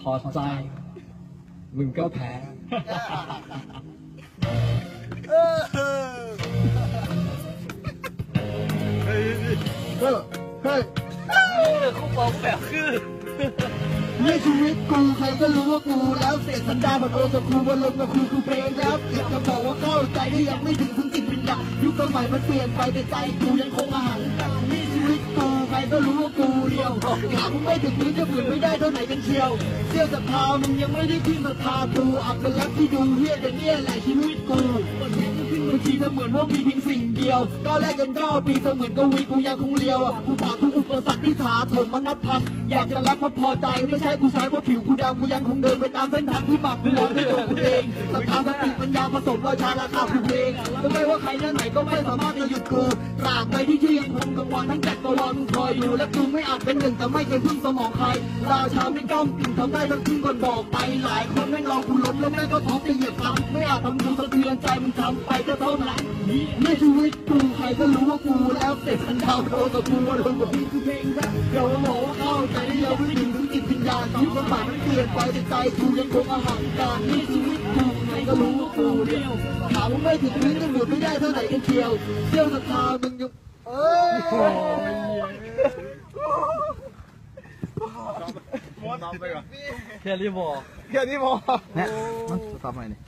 ถอดใจ มึงก็แพ้ เฮ้ยเฮ้ยคู่บอกแบบคือนี่ชีวิตกูใครก็รู้ว่ากูแล้วเสียสันดานมันโอสกูบนลมกับกูกูเพลงแล้วอยากจะบอกว่าเข้าใจที่ยังไม่ถึงถึงจิตวิญญาณยุคสมัยมันเปลี่ยนไปแต่ใจกูยังคงอาหารกันนี่ชีวิตกูใค รก็รู้ว่ากูเดียวถามึงไม่ถึงนี้จะฝืนไม่ได้เท่าไหนกันเชียวเสี้ยวศรัทธามึงยังไม่ได้ทิ้งศรัทธากูอับเป็นรักที่ดูเฮียแต่เนี่ยแหละชีวิตกูบางทีเสมือนว่ามีเพียงสิ่งเดียวก็แลกกันก้าปีเสมือนกวีกูยังคงเลียวอะกูผ่านทุกอุปสรรคที่ถาโถมมานับพันอยากจะรักเพราะพอใจไม่ใช่กูใช้เพราะผิวกูดำกูยังคงเดินไปตามเส้นทางที่หมักกูรอด้ตัวกูเองศรัทธาสติ ปัญญาผสมราชาราคาคือเพลงไม่ว่าใครหน้าไหนก็ไม่สามารถจะหยุดกูตราบใดที่ชื่อยังคงกังวลทั้งจักรวาลมึงคอยอยู่และกูไม่อาจเป็นหนึ่งแต่ไม่เคยพึ่งสมองใครราชาไม่ก้มกิ่งทำได้ทั้งทิ้งก่อนบอกไปหลายคนแม่งรอกูล้มแล้วแม่งก็ท้องจะเหยียบซ้ำไม่อาจทำกูสะเทือนใจมึงทำไปก็เท่านั้นนี่ชีวิตกูใครก็รู้ว่ากูแล้วเสร็จสันดาวโดนกับกูว่าโดนกับพี่คือเพลงครับเดี๋ยวบอกว่าเข้าใจที่เราไม่ ถึงถึงจิตวิญญาณยุคสมัยมันเปลี่ยนไปแต่ใจกูยังคงอาหารการนี่ชีวิตกูใครก็รู้ว่ากูเดียวถามว่าไม่ถึงนี้จะหยุดไม่ได้เท่าไหร่กันเชียวเที่ยวศรัทธามึงยังเอ้ยแค่รีบอกแค่นี้พอเนี่ยมันตอบหน่อยนี่